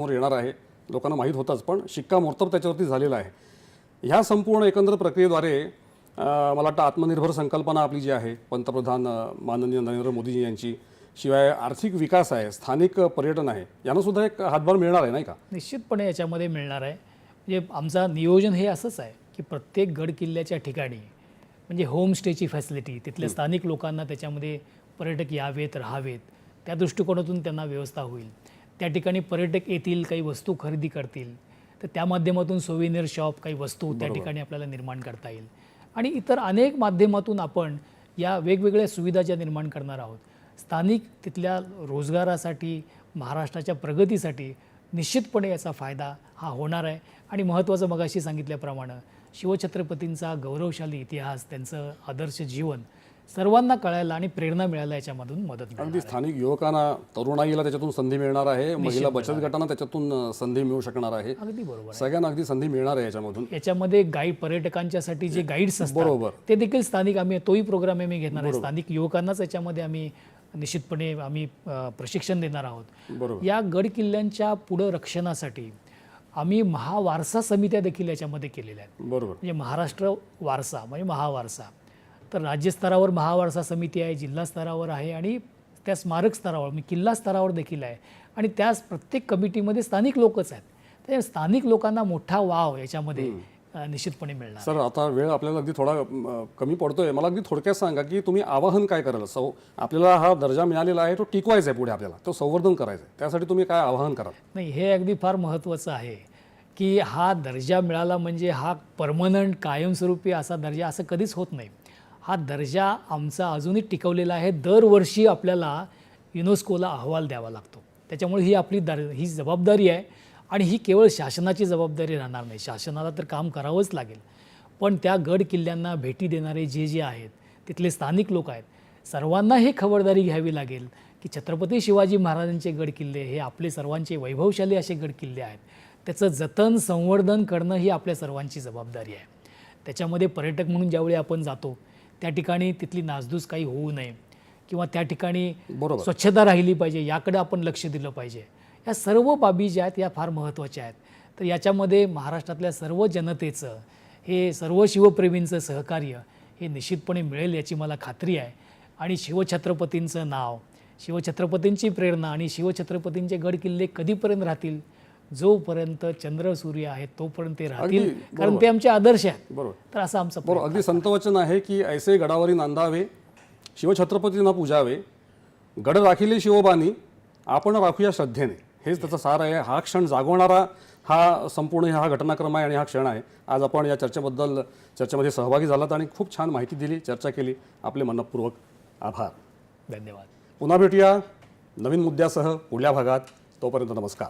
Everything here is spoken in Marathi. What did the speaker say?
समोर येणार आहे. लोकांना माहीत होतंच पण शिक्कामोर्तब त्याच्यावरती झालेला आहे. ह्या संपूर्ण एकंदर प्रक्रियेद्वारे मला वाटतं आत्मनिर्भर संकल्पना आपली जी आहे पंतप्रधान माननीय नरेंद्र मोदीजी यांची शिवाय आर्थिक विकास आहे स्थानिक पर्यटन आहे यांना सुद्धा एक हातभार मिळणार आहे नाही का? निश्चितपणे याच्यामध्ये मिळणार आहे. म्हणजे आमचा नियोजन हे असंच आहे की प्रत्येक गड किल्ल्याच्या ठिकाणी म्हणजे होमस्टेची फॅसिलिटी तिथल्या स्थानिक लोकांना त्याच्यामध्ये पर्यटक यावेत राहावेत त्या दृष्टिकोनातून त्यांना व्यवस्था होईल. त्या ठिकाणी पर्यटक येतील काही वस्तू खरेदी करतील. तर त्या माध्यमातून सोविनियर शॉप काही वस्तू त्या ठिकाणी आपल्याला निर्माण करता येईल. आणि इतर अनेक माध्यमातून आपण या वेगवेगळ्या सुविधा ज्या निर्माण करणार आहोत स्थानिक तिथल्या रोजगारासाठी महाराष्ट्राच्या प्रगतीसाठी निश्चितपणे याचा फायदा हा होणार आहे. आणि महत्त्वाचं मगाशी सांगितल्याप्रमाणे शिवछत्रपतींचा गौरवशाली इतिहास त्यांचं आदर्श जीवन सर्वांना कळायला आणि प्रेरणा मिळायला याच्यामधून मदत अगदी स्थानिक युवकांना तरुणाईला त्याच्यातून संधी मिळणार आहे महिला बचत गटांना त्याच्यातून संधी मिळू शकणार आहे. अगदी बरोबर सगळ्यांना अगदी संधी मिळणार आहे याच्यामधून. याच्यामध्ये गाईड पर्यटकांच्यासाठी जे गाईड्स असतात बरोबर. ते देखील स्थानिक आम्ही तोही प्रोग्राम आम्ही घेणार आहे. स्थानिक युवकांनाच याच्यामध्ये आम्ही निश्चितपणे आम्ही प्रशिक्षण देणार आहोत. बरोबर. या गड किल्ल्यांच्या पुढं रक्षणासाठी आम्ही महावारसा समित्या देखील याच्यामध्ये केलेल्या आहेत. बरोबर. म्हणजे महाराष्ट्र वारसा म्हणजे महावारसा. तर राज्यस्तरावर महावारसा समिती आहे जिल्हा स्तरावर आहे आणि त्या स्मारक स्तरावर म्हणजे किल्ला स्तरावर देखील आहे. आणि त्याच प्रत्येक कमिटीमध्ये स्थानिक लोकच आहेत. त्या स्थानिक लोकांना मोठा वाव याच्यामध्ये निश्चितपणे मिळणार सर आता वेळ आपल्याला अगदी थोडा कमी पडतोय. मला अगदी थोडक्यात सांगा की तुम्ही आवाहन काय कराल? सौ आपल्याला हा दर्जा मिळालेला आहे तो टिकवायचा आहे पुढे आपल्याला. तो संवर्धन करायचं आहे. त्यासाठी तुम्ही काय आवाहन कराल? नाही हे अगदी फार महत्त्वाचं आहे की हा दर्जा मिळाला म्हणजे हा परमनंट कायमस्वरूपी असा दर्जा असं कधीच होत नाही. हा दर्जा आमचा अजूनही टिकवलेला आहे. दरवर्षी आपल्याला युनेस्कोला अहवाल द्यावा लागतो. त्याच्यामुळे ही आपली दर ही जबाबदारी आहे आणि ही केवळ शासनाची जबाबदारी राहणार नाही. शासनाला तर काम करावंच लागेल. पण त्या गड किल्ल्यांना भेटी देणारे जे जे आहेत तिथले स्थानिक लोक आहेत सर्वांना हे खबरदारी घ्यावी लागेल की छत्रपती शिवाजी महाराजांचे गड किल्ले हे आपले सर्वांचे वैभवशाली असे गड किल्ले आहेत. त्याचं जतन संवर्धन करणं ही आपल्या सर्वांची जबाबदारी आहे. त्याच्यामध्ये पर्यटक म्हणून ज्यावेळी आपण जातो त्या ठिकाणी तिथली नासधूस काही होऊ नये किंवा त्या ठिकाणी स्वच्छता राहिली पाहिजे याकडे आपण लक्ष दिलं पाहिजे. या सर्व बाबी ज्या आहेत या फार महत्त्वाच्या आहेत. तर याच्यामध्ये महाराष्ट्रातल्या सर्व जनतेचं हे सर्व शिवप्रेमींचं सहकार्य हे निश्चितपणे मिळेल याची मला खात्री आहे. आणि शिवछत्रपतींचं नाव शिवछत्रपतींची प्रेरणा आणि शिवछत्रपतींचे गड किल्ले कधीपर्यंत राहतील जोपर्यंत चंद्र सूर्य आहेत तोपर्यंत ते राहतील. कारण ते आमचे आदर्श आहेत. बरोबर. तर असं आमचं बरोबर. अगदी संतवचन आहे की ऐसे गडावरी नांदावे शिवछत्रपतींना पूजावे गड राखिले शिवबानी आपण राखूया श्रद्धेने. हेच त्याचा सार आहे. हा क्षण जागवणारा हा संपूर्ण हा घटनाक्रम आहे आणि हा क्षण आहे. आज आपण या चर्चेबद्दल चर्चेमध्ये सहभागी झालात आणि खूप छान माहिती दिली चर्चा केली. आपले मनपूर्वक आभार. धन्यवाद. पुन्हा भेटूया नवीन मुद्द्यासह पुढल्या भागात. तोपर्यंत नमस्कार.